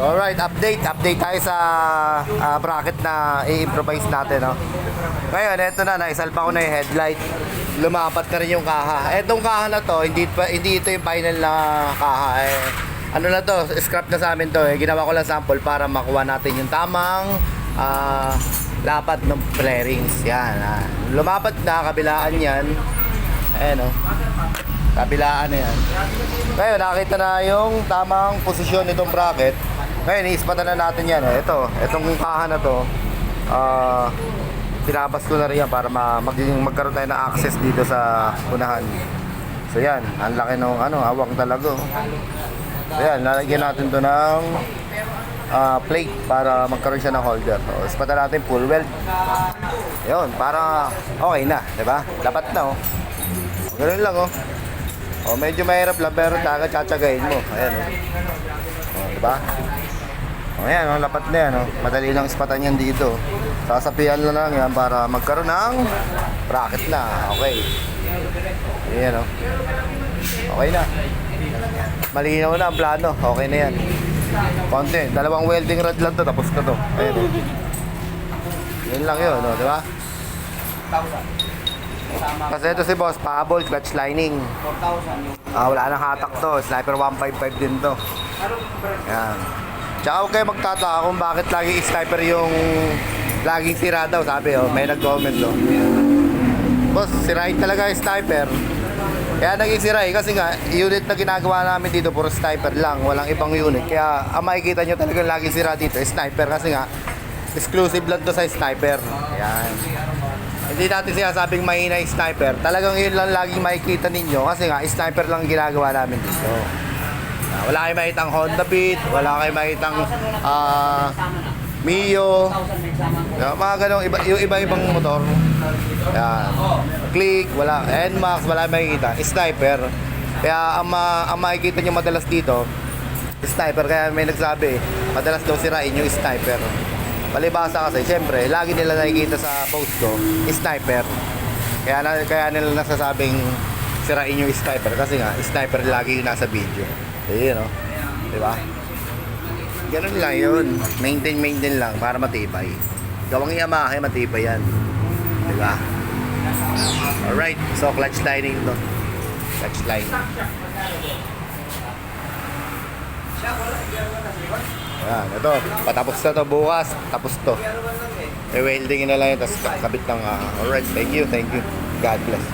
Alright, update. Update tayo sa ah, bracket na i-improvise natin. No? Ngayon, eto na, naisalpa ko na yung headlight. Lumapat na rin yung kaha. Etong kaha na to, hindi, pa, hindi ito yung final na kaha. Eh, ano na to, scrap na sa amin to. Eh. Ginawa ko lang sample para makuha natin yung tamang ah, lapat ng flarings. Yan. Ah. Lumapat na, kabilaan yan. Ayan o. Kabilaan na yan. Ngayon, nakita na yung tamang posisyon nitong bracket. Ngayon, iispatan na natin yan. Eh. Ito, itong kaha na to. Ah, pinabas ko na rin yan para ma magiging magkaroon tayo ng access dito sa unahan. So yan, ang laki ng ano, awang talaga. So yan, lalagyan natin to ng ah, plate para magkaroon siya ng holder. So, ispatan natin full weld. Yun, para okay na, di ba? Dapat na oh. Ganun lang oh. Oh, medyo mahirap lang pero taga tsatsagain mo. Ayan oh. Oh, di ba? Oh, ayan oh, lapat na yan oh. Madali lang ispatan yan dito. Sasapian na lang yan para magkaroon ng bracket na. Okay. Ayan oh. Okay na. Malinaw na ang plano. Okay na yan. Konti. Dalawang welding rod lang to. Tapos na to. Ayan oh. Yun lang yun, oh, di ba? Kasi ito si boss, pahabol, clutch lining. 4,000 yung Ah, wala nang hatak to. Sniper 155 din to. Yan. Tsaka huwag kayo magtataka kung bakit lagi sniper yung laging sira daw. Sabi oh, may nag-comment oh. Boss, sirain talaga yung sniper. Kaya naging sira eh, kasi nga, unit na ginagawa namin dito, puro sniper lang, walang ibang unit. Kaya ang makikita nyo talaga laging sira dito, sniper kasi nga, exclusive lang to sa sniper. Yan. Hindi natin sinasabing mahina yung sniper. Talagang yun lang laging makikita ninyo kasi nga, sniper lang ang ginagawa namin dito. Ah, wala kayong makitang Honda Beat, wala kayong makitang ah, Mio, yung mga ganong iba, yung iba-ibang motor. Yan. Click, wala. NMAX, wala kayong makikita. Sniper. Kaya ang, ma, ang makikita nyo madalas dito, sniper. Kaya may nagsabi, madalas daw sirain yung sniper. Palibasa kasi, siyempre, lagi nila nakikita sa post ko, sniper. Kaya, kaya nila nasasabing sirain yung sniper kasi nga, sniper lagi yung nasa video. So, yun, no? Di ba? Ganun lang yun. Maintain, maintain lang para matibay. Gawang Yamaha, matibay yan. Di ba? Alright, so clutch lining to. Clutch line. Yan, ito. Patapos na to bukas. Tapos to. E-welding na lang yun. Tapos kabit ng... ah, alright, thank you, thank you. God bless.